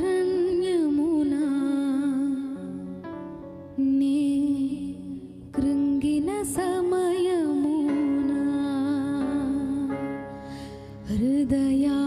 ഹൃദയാരണ്യമുന നീ കൃങ്കിന സമയമുന ഹൃദയാ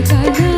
ಕದ